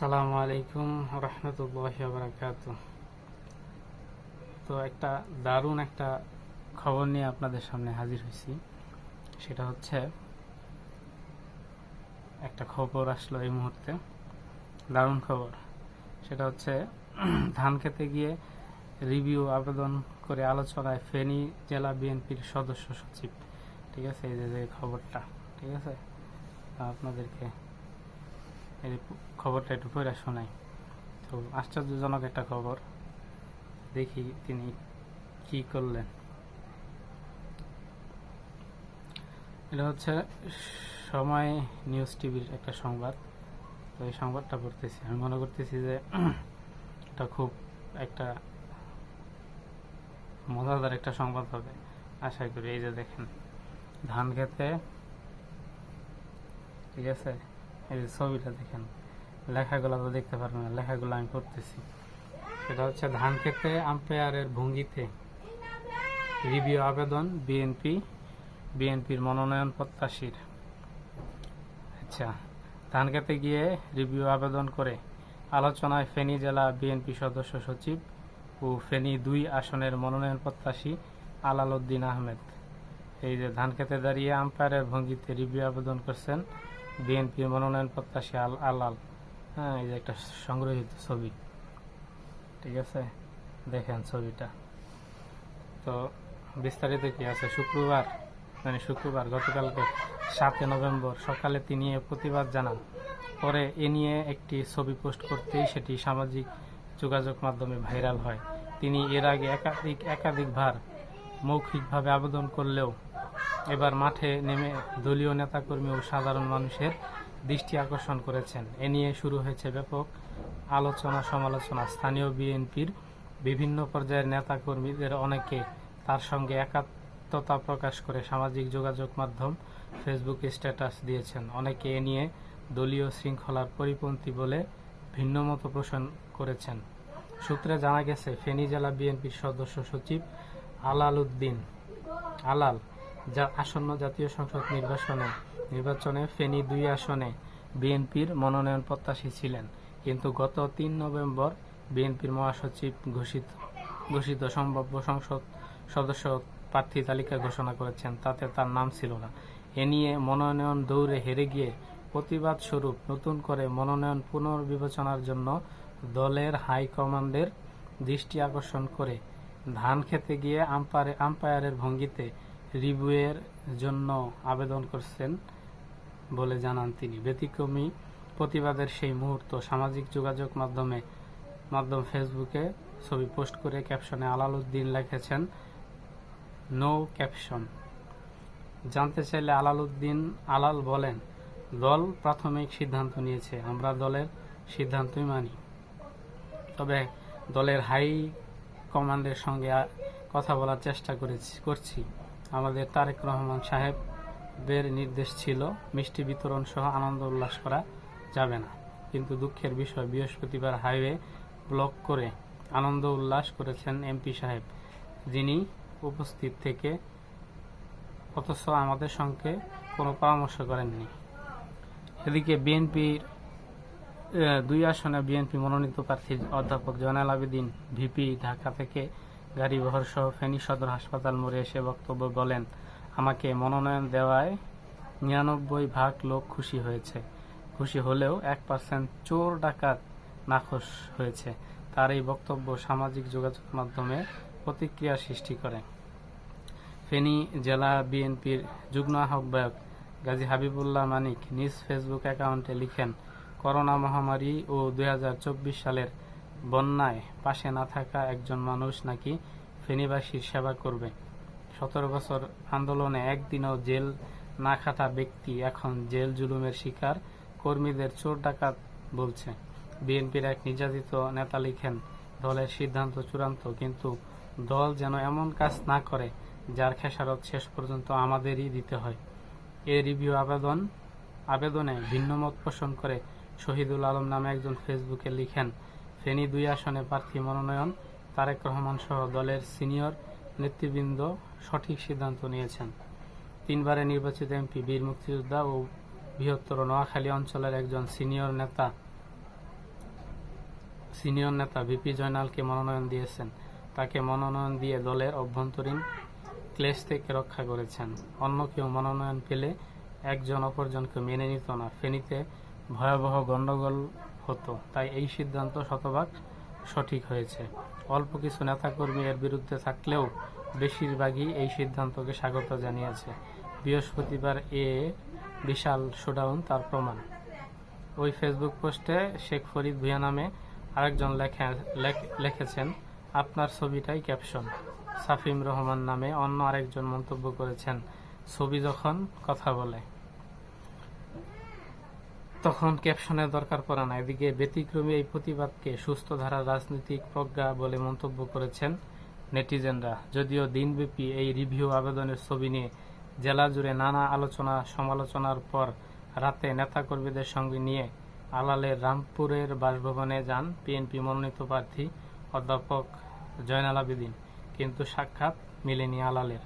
আসসালামু আলাইকুম রহমতুল্লাহ বারাকাত তো একটা দারুণ একটা খবর নিয়ে আপনাদের সামনে হাজির হয়েছি। সেটা হচ্ছে, একটা খবর আসলো এই মুহূর্তে, দারুণ খবর। সেটা হচ্ছে, ধান খেতে গিয়ে রিভিউ আবেদন করে আলোচনায় ফেনী জেলা বিএনপির সদস্য সচিব। ঠিক আছে, এই যে যে খবরটা, ঠিক আছে? আপনাদেরকে এই খবরটা একটু পড়ে শোনাই। তো আশ্চর্যজনক একটা খবর। দেখি তিনি কি করলেন। এটা হচ্ছে সময় নিউজ টিভির একটা সংবাদ। তো এই সংবাদটা পড়তেছি। আমি মনে করতেছি যে এটা খুব একটা মজাদার একটা সংবাদ হবে। আশা করি এই যে দেখেন, ধান খেতে ঠিক আছে? এই যে ছবিটা দেখেন, লেখাগুলো তো দেখতে পারবেন না, লেখাগুলো আমি করতেছি সেটা হচ্ছে ধান খেতে আম্পায়ারের ভঙ্গিতে। রিভিউ আবেদন, বিএনপি, বিএনপির মনোনয়ন প্রত্যাশীর। আচ্ছা ধান খেতে গিয়ে রিভিউ আবেদন করে আলোচনায় ফেনী জেলা বিএনপি সদস্য সচিব ও ফেনী দুই আসনের মনোনয়ন প্রত্যাশী আলাল উদ্দিন আহমেদ। এই যে ধান খেতে দাঁড়িয়ে আম্পায়ারের ভঙ্গিতে রিভিউ আবেদন করছেন বিএনপির মনোনয়ন প্রত্যাশী আল, আলাল। হ্যাঁ এই যে একটা সংগ্রহিত ছবি। ঠিক আছে? দেখেন ছবিটা। তো বিস্তারিত কি আছে? শুক্রবার মানে শুক্রবার, গতকালকে সাতই নভেম্বর সকালে তিনি এ প্রতিবাদ জানান। পরে এ নিয়ে একটি ছবি পোস্ট করতেই সেটি সামাজিক যোগাযোগ মাধ্যমে ভাইরাল হয়। তিনি এর আগে একাধিক, একাধিকবার মৌখিকভাবে আবেদন করলেও এবার মাঠে নেমে দলীয় নেতাকর্মী ও সাধারণ মানুষের দৃষ্টি আকর্ষণ করেছেন। এ নিয়ে শুরু হয়েছে ব্যাপক আলোচনা সমালোচনা। স্থানীয় বিএনপির বিভিন্ন পর্যায়ের নেতাকর্মীদের অনেকে তার সঙ্গে একাত্মতা প্রকাশ করে সামাজিক যোগাযোগ মাধ্যম ফেসবুকে স্ট্যাটাস দিয়েছেন। অনেকে এ নিয়ে দলীয় শৃঙ্খলার পরিপন্থী বলে ভিন্ন ভিন্নমত পোষণ করেছেন। সূত্রে জানা গেছে, ফেনী জেলা বিএনপির সদস্য সচিব আলাল উদ্দিন আলাল যা আসন্ন জাতীয় সংসদ নির্বাচনে নির্বাচনে ফেনী দুই আসনে বিএনপির মনোনয়ন প্রত্যাশী ছিলেন। কিন্তু গত তিন নভেম্বর বিএনপির মহাসচিব ঘোষিত ঘোষিত সম্ভাব্য সংসদ সদস্য প্রার্থী তালিকা ঘোষণা করেছেন, তাতে তার নাম ছিল না। এ নিয়ে মনোনয়ন দৌড়ে হেরে গিয়ে প্রতিবাদ স্বরূপ নতুন করে মনোনয়ন পুনর্বিবেচনার জন্য দলের হাইকমান্ডের দৃষ্টি আকর্ষণ করে ধান খেতে গিয়ে আম্পায়ারে আম্পায়ারের ভঙ্গিতে রিভিউয়ের জন্য আবেদন করছেন বলে জানান তিনি। ব্যতিক্রমী প্রতিবাদের সেই মুহূর্ত সামাজিক যোগাযোগ মাধ্যমে, মাধ্যম ফেসবুকে ছবি পোস্ট করে ক্যাপশনে আলাল উদ্দিন লিখেছেন, নো ক্যাপশন। জানতে চাইলে আলাল উদ্দিন আলাল বলেন, দল প্রাথমিক সিদ্ধান্ত নিয়েছে, আমরা দলের সিদ্ধান্তই মানি। তবে দলের হাই কমান্ডের সঙ্গে কথা বলার চেষ্টা করেছি, করছি। আমাদের তারেক রহমান সাহেবের নির্দেশ ছিল, মিষ্টি বিতরণ সহ আনন্দ উল্লাস করা যাবে না। কিন্তু দুঃখের বিষয়, বৃহস্পতিবার হাইওয়ে ব্লক করে আনন্দ উল্লাস করেছেন এমপি সাহেব। যিনি উপস্থিত থেকে, অথচ আমাদের সঙ্গে কোনো পরামর্শ করেননি। এদিকে বিএনপির দুই আসনে বিএনপি মনোনীত প্রার্থী অধ্যাপক জয়নাল আবেদিন, ভিপি ঢাকা থেকে গাড়ি বহর সহ ফেনী সদর হাসপাতাল মোড়ে এসে বক্তব্য বলেন, আমাকে মনোনয়ন দেওয়ায় নিরানব্বই ভাগ লোক খুশি হয়েছে। খুশি হলেও এক পার্সেন্ট চোর ডাকাত নাখোশ হয়েছে। তার এই বক্তব্য সামাজিক যোগাযোগ মাধ্যমে প্রতিক্রিয়া সৃষ্টি করে। ফেনী জেলা বিএনপির যুগ্ম আহ্বায়ক গাজী হাবিবুল্লাহ মানিক নিজ ফেসবুক অ্যাকাউন্টে লিখেন, করোনা মহামারী ও দুই হাজার চব্বিশ সালের বন্যায় পাশে না থাকা একজন মানুষ নাকি ফেনীবাসীর সেবা করবে। সতেরো বছর আন্দোলনে একদিনও জেল না খাটা ব্যক্তি এখন জেল জুলুমের শিকার, কর্মীদের চোর ডাকাত বলছে। বিএনপির এক নির্যাতিত নেতা লিখেন, দলের সিদ্ধান্ত চূড়ান্ত, কিন্তু দল যেন এমন কাজ না করে, যার খেসারত শেষ পর্যন্ত আমাদেরই দিতে হয়। এ রিভিউ আবেদন, আবেদনে ভিন্নমত পোষণ করে শহীদুল আলম নামে একজন ফেসবুকে লিখেন ফেনী দুই আসনে প্রার্থী মনোনয়ন তারেক রহমান সহ দলের সিনিয়র নেতৃবৃন্দ সঠিক সিদ্ধান্ত নিয়েছেন। তিনবারে নির্বাচিত এমপি বীর মুক্তিযোদ্ধা ও বৃহত্তর নোয়াখালী অঞ্চলের একজন সিনিয়র নেতা সিনিয়র নেতা ভিপি জয়নালকে মনোনয়ন দিয়েছেন। তাকে মনোনয়ন দিয়ে দলের অভ্যন্তরীণ ক্লেশ থেকে রক্ষা করেছেন। অন্য কেউ মনোনয়ন পেলে একজন অপরজনকে মেনে নিত না। ফেনীতে ভয়াবহ গণ্ডগোল হতো। তাই এই সিদ্ধান্ত শতভাগ সঠিক হয়েছে। অল্প কিছু নেতাকর্মী এর বিরুদ্ধে থাকলেও বেশিরভাগই এই সিদ্ধান্তকে স্বাগত জানিয়েছে। বৃহস্পতিবার এ বিশাল শোডাউন তার প্রমাণ। ওই ফেসবুক পোস্টে শেখ ফরিদ ভুয়া নামে আরেকজন লেখা, লেখ- লিখেছেন, আপনার ছবিটাই ক্যাপশন। সাফিম রহমান নামে অন্য আরেকজন মন্তব্য করেছেন, ছবি যখন কথা বলে। তখন ক্যাপশনের দরকার পড়ে না এদিকে ব্যতিক্রমী এই প্রতিবাদকে সুস্থ ধারার রাজনৈতিক প্রজ্ঞা বলে মন্তব্য করেছেন নেটিজেনরা। যদিও দিনব্যাপী এই রিভিউ আবেদনের ছবি নিয়ে জেলা জুড়ে নানা আলোচনা, সমালোচনার পর রাতে নেতাকর্মীদের সঙ্গে নিয়ে আলালের রামপুরের বাসভবনে যান পিএনপি মনোনীত প্রার্থী অধ্যাপক জয়নাল আবেদিন। কিন্তু সাক্ষাৎ মিলেনি আলালের।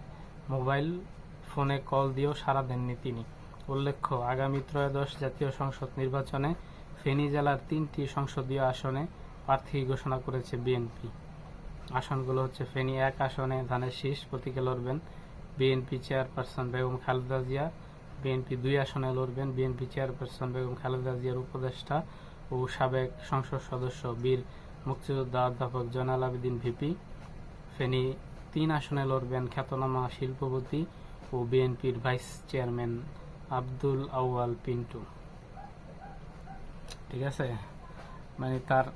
মোবাইল ফোনে কল দিয়েও সাড়া দেননি তিনি। উল্লেখ্য, আগামী ত্রয়োদশ জাতীয় সংসদ নির্বাচনে ফেনী জেলার তিনটি সংসদীয় আসনে প্রার্থী ঘোষণা করেছে বিএনপি। আসনগুলো হচ্ছে ফেনী এক আসনে ধানের শীষ, প্রতীকে লড়বেন BNP chairperson Begum Khaleda Zia, BNP দুই আসনে লড়বেন বিএনপি চেয়ারপারসন বেগম খালেদা জিয়ার উপদেষ্টা ও সাবেক সংসদ সদস্য বীর মুক্তিযোদ্ধা অধ্যাপক জয়নাল আবেদিন ভিপি, ফেনী তিন আসনে লড়বেন খ্যাতনামা শিল্পপতি ও বিএনপির ভাইস চেয়ারম্যান আব্দুল আউয়াল পিন্টু। ঠিক আছে? মানে তার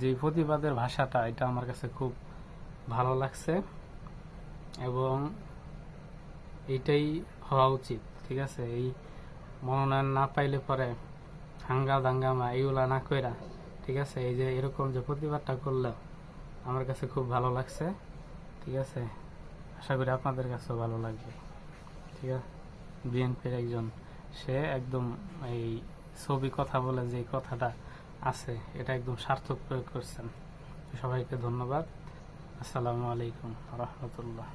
যে প্রতিবাদের ভাষাটা, এটা আমার কাছে খুব ভালো লাগছে এবং এটাই হওয়া উচিত, ঠিক আছে? এই মনোনয়ন না পাইলে পরে হাঙ্গা দাঙ্গামা এইগুলা না কইরা, ঠিক আছে? এই যে এরকম যে প্রতিবাদটা করল আমার কাছে খুব ভালো লাগছে, ঠিক আছে? আশা করি আপনাদের কাছেও ভালো লাগবে, ঠিক আছে? বিএনপির একজন, সে একদম এই ছবি কথা বলে যে কথাটা আছে, এটা একদম সার্থক প্রয়োগ করছেন। সবাইকে ধন্যবাদ। আসসালামু আলাইকুম রহমতুল্লাহ।